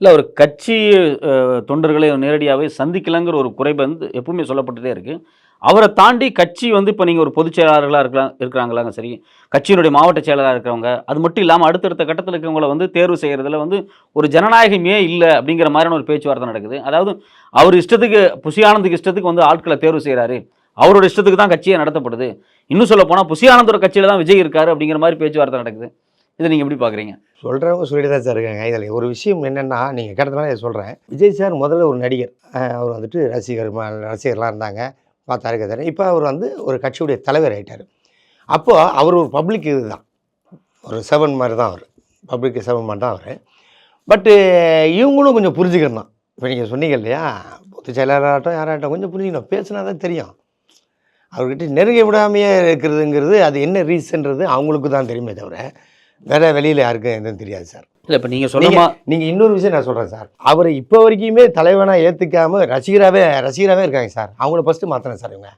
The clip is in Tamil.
இல்லை ஒரு கட்சி தொண்டர்களை நேரடியாகவே சந்திக்கலங்கிற ஒரு குறைபை வந்து எப்பவுமே சொல்லப்பட்டுட்டே இருக்குது அவரை தாண்டி கட்சி வந்து இப்போ நீங்கள் ஒரு பொதுச் செயலாளர்களாக இருக்கலாம் இருக்கிறாங்களாங்க சரி. கட்சியினுடைய மாவட்ட செயலராக இருக்கிறவங்க அது மட்டும் இல்லாமல் அடுத்தடுத்த கட்டத்தில் இருக்கிறவங்கள வந்து தேர்வு செய்கிறதுல வந்து ஒரு ஜனநாயகமே இல்லை அப்படிங்கிற மாதிரியான ஒரு பேச்சுவார்த்தை நடக்குது. அதாவது அவர் இஷ்டத்துக்கு புசியானந்துக்கு இஷ்டத்துக்கு வந்து ஆட்களை தேர்வு செய்கிறாரு அவரோட இஷ்டத்துக்கு தான் கட்சியே நடத்தப்படுது. இன்னும் சொல்ல போனால் புசியானந்தோட கட்சியில் தான் விஜய் இருக்காரு அப்படிங்கிற மாதிரி பேச்சுவார்த்தை நடக்குது. இதை நீங்கள் எப்படி பார்க்குறீங்க சொல்கிறவங்க சொல்லிட்டு தான் சார் இருக்காங்க. இதில் ஒரு விஷயம் என்னென்னா நீங்கள் கேட்டதுனால இதை சொல்கிறேன் விஜய் சார் முதல்ல ஒரு நடிகர். அவர் வந்துட்டு ரசிகர் ரசிகர்லாம் இருந்தாங்க. பார்த்தாரு கதாரு இப்போ அவர் வந்து ஒரு கட்சியுடைய தலைவர் ஆயிட்டார். அப்போது அவர் ஒரு பப்ளிக் இதுதான். ஒரு செவன் மாதிரி தான் அவர். பப்ளிக் செவன் மாதிரி தான் அவர். பட்டு இவங்களும் கொஞ்சம் புரிஞ்சுக்கணும் இப்போ நீங்கள் சொன்னீங்க இல்லையா பொது செயலாளராகட்டும் யாராகட்டும் கொஞ்சம் புரிஞ்சுக்கணும். பேசினா தான் தெரியும். அவர்கிட்ட நெருங்க விடாமையே இருக்கிறதுங்கிறது அது என்ன ரீசன்றது அவங்களுக்கு தான் தெரியுமே தவிர வேற வெளியில் யாருக்கும் எதுவும் தெரியாது சார். இல்லை இப்போ நீங்கள் சொன்னமா நீங்க இன்னொரு விஷயம் நான் சொல்றேன் சார். அவரை இப்போ வரைக்குமே தலைவனா ஏத்துக்காம ரசிகராகவே ரசிகராகவே இருக்காங்க சார். அவங்கள ஃபர்ஸ்ட் மாத்தினேன் சார் இவங்க.